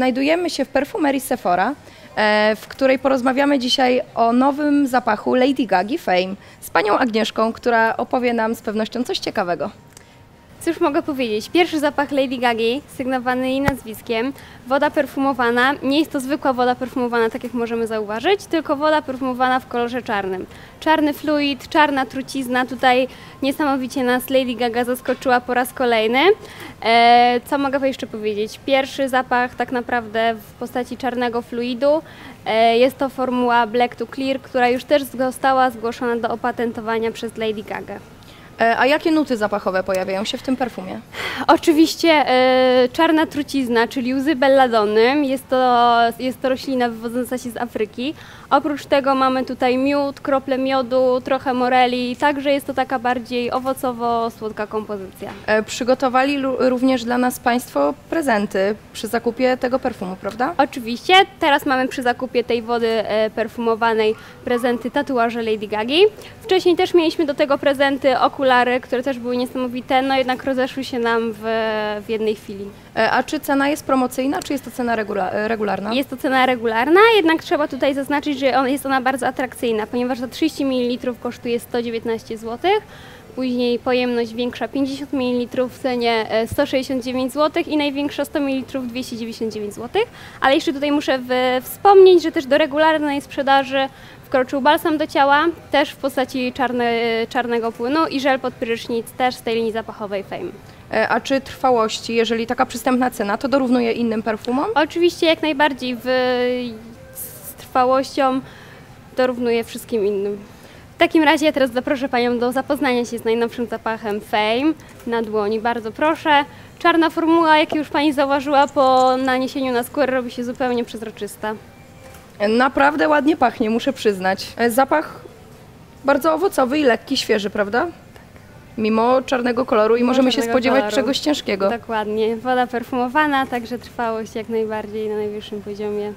Znajdujemy się w perfumerii Sephora, e, w której porozmawiamy dzisiaj o nowym zapachu Lady Gagi Fame z panią Agnieszką, która opowie nam z pewnością coś ciekawego. Cóż mogę powiedzieć? Pierwszy zapach Lady Gagi, sygnowany jej nazwiskiem, woda perfumowana. Nie jest to zwykła woda perfumowana, tak jak możemy zauważyć, tylko woda perfumowana w kolorze czarnym. Czarny fluid, czarna trucizna. Tutaj niesamowicie nas Lady Gaga zaskoczyła po raz kolejny. E, co mogę jeszcze powiedzieć? Pierwszy zapach tak naprawdę w postaci czarnego fluidu. E, jest to formuła Black to Clear, która już też została zgłoszona do opatentowania przez Lady Gaga. E, A jakie nuty zapachowe pojawiają się w tym perfumie? Oczywiście e, czarna trucizna, czyli łzy belladony. Jest to, jest to roślina wywodząca się z Afryki. Oprócz tego mamy tutaj miód, krople miodu, trochę moreli, także jest to taka bardziej owocowo-słodka kompozycja. E, Przygotowali również dla nas Państwo prezenty przy zakupie tego perfumu, prawda? Oczywiście, teraz mamy przy zakupie tej wody e, perfumowanej prezenty tatuaże Lady Gagi. Wcześniej też mieliśmy do tego prezenty okulary, które też były niesamowite, no jednak rozeszły się nam w, w jednej chwili. E, A czy cena jest promocyjna, czy jest to cena regula- regularna? Jest to cena regularna, jednak trzeba tutaj zaznaczyć, że on, jest ona bardzo atrakcyjna, ponieważ za 30 ml kosztuje 119 zł, później pojemność większa 50 ml w cenie e, 169 zł i największa 100 ml 299 zł. Ale jeszcze tutaj muszę wspomnieć, że też do regularnej sprzedaży wkroczył balsam do ciała, też w postaci czarne, czarnego płynu i żel pod prysznic, też z tej linii zapachowej Fame. E, A czy trwałości, jeżeli taka przystępna cena, to dorównuje innym perfumom? Oczywiście jak najbardziej w, z trwałością dorównuje wszystkim innym. W takim razie ja teraz zaproszę Panią do zapoznania się z najnowszym zapachem Fame na dłoni. Bardzo proszę. Czarna formuła, jak już Pani zauważyła, po naniesieniu na skórę robi się zupełnie przezroczysta. Naprawdę ładnie pachnie, muszę przyznać. E, Zapach bardzo owocowy i lekki, świeży, prawda? Mimo czarnego koloru i możemy się spodziewać koloru. czegoś ciężkiego. Dokładnie. Woda perfumowana, także trwałość jak najbardziej na najwyższym poziomie.